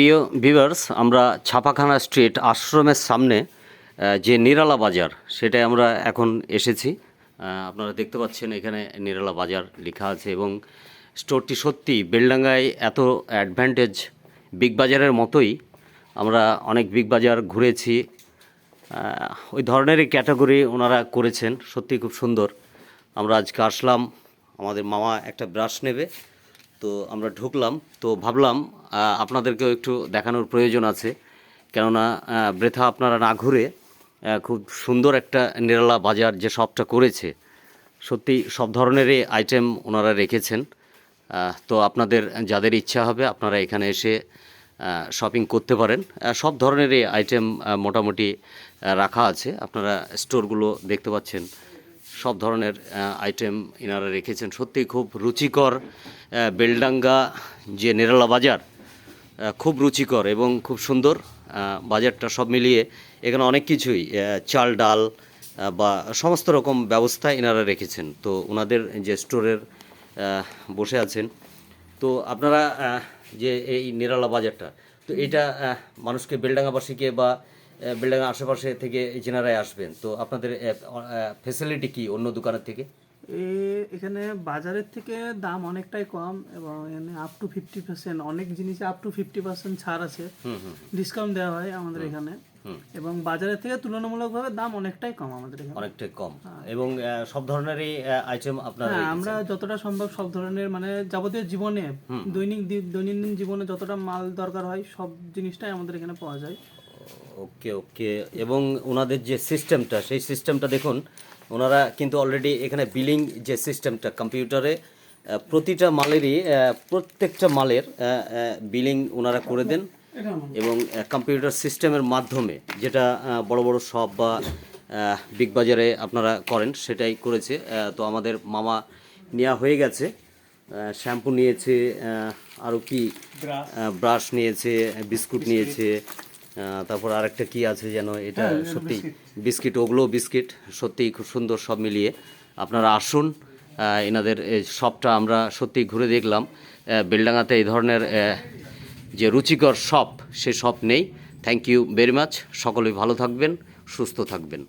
প্রিয় ভিভার্স আমরা ছাপাখানা স্ট্রিট আশ্রমের সামনে যে নিরালা বাজার সেটাই আমরা এখন এসেছি। আপনারা দেখতে পাচ্ছেন এখানে নিরালা বাজার লেখা আছে এবং স্টোরটি সত্যি বেলডাঙ্গায় এত অ্যাডভান্টেজ বিগ বাজারের মতোই। আমরা অনেক বিগ বাজার ঘুরেছি। ওই ধরনেরই ক্যাটাগরি ওনারা করেছেন সত্যি খুব সুন্দর। আমরা আজকে আসলাম, আমাদের মামা একটা ব্রাশ নেবে। তো আমরা ঢুকলাম, তো ভাবলাম আপনাদেরকেও একটু দেখানোর প্রয়োজন আছে। কেননা বৃথা আপনারা না ঘুরে খুব সুন্দর একটা নিরালা বাজার যে শপটা করেছে, সত্যি সব ধরনেরই আইটেম ওনারা রেখেছেন। তো আপনাদের যাদের ইচ্ছা হবে, আপনারা এখানে এসে শপিং করতে পারেন। সব ধরনেরই আইটেম মোটামুটি রাখা আছে। আপনারা স্টোরগুলো দেখতে পাচ্ছেন, সব ধরনের আইটেম এনারা রেখেছেন। সত্যি খুব রুচিকর বেলডাঙ্গা যে নেরালা বাজার খুব রুচিকর এবং খুব সুন্দর বাজারটা সব মিলিয়ে এখানে অনেক কিছুই চাল, ডাল বা সমস্ত রকম ব্যবস্থা এনারা রেখেছেন। তো ওনাদের যে স্টোরের বসে আছেন। তো আপনারা যে এই নিরালা বাজারটা, তো এটা মানুষকে বেলডাঙ্গাবাসীকে বা বেলডাঙ্গা আশেপাশে থেকে যেনারাই আসবেন, তো আপনাদের ফেসিলিটি কি অন্য দোকানের থেকে? এ এখানে বাজারের থেকে দাম অনেকটাই কম এবং এখানে আপ টু ফিফটি পার্সেন্ট অনেক জিনিসে আপ টু ফিফটি পার্সেন্ট ছাড় আছে। ডিসকাউন্ট দেওয়া হয় আমাদের এখানে। এবং বাজারের থেকে তুলনামূলকভাবে দাম অনেকটাই কম আমাদের এখানে। অনেকটাই কম। এবং সব ধরনেরই আইটেম আপনারা হ্যাঁ আমরা যতটা সম্ভব সব ধরনের মানে যাবতীয় জীবনে দৈনিক দৈনন্দিন জীবনে যতটা মাল দরকার হয় সব জিনিসটাই আমাদের এখানে পাওয়া যায়। ওকে ওকে। এবং ওনাদের যে সিস্টেমটা সেই সিস্টেমটা দেখুন ওনারা কিন্তু অলরেডি এখানে বিলিং যে সিস্টেমটা কম্পিউটারে প্রতিটা মালেরই প্রত্যেকটা মালের বিলিং ওনারা করে দেন এবং কম্পিউটার সিস্টেমের মাধ্যমে যেটা বড় বড় শপ বা বিগ বাজারে আপনারা করেন সেটাই করেছে। তো আমাদের মামা নেওয়া হয়ে গেছে। শ্যাম্পু নিয়েছে আরও কি ব্রাশ নিয়েছে বিস্কুট নিয়েছে তারপর আরেকটা কি আছে যেন? এটা সত্যি বিস্কিট। ওগুলো বিস্কিট। সত্যি খুব সুন্দর সব মিলিয়ে। আপনারা আসুন এনাদের এই শপটা আমরা সত্যি ঘুরে দেখলাম। বেলডাঙাতে এই ধরনের যে রুচিকর শপ সে সব নেই। থ্যাংক ইউ ভেরি মাচ সকলেই ভালো থাকবেন সুস্থ থাকবেন।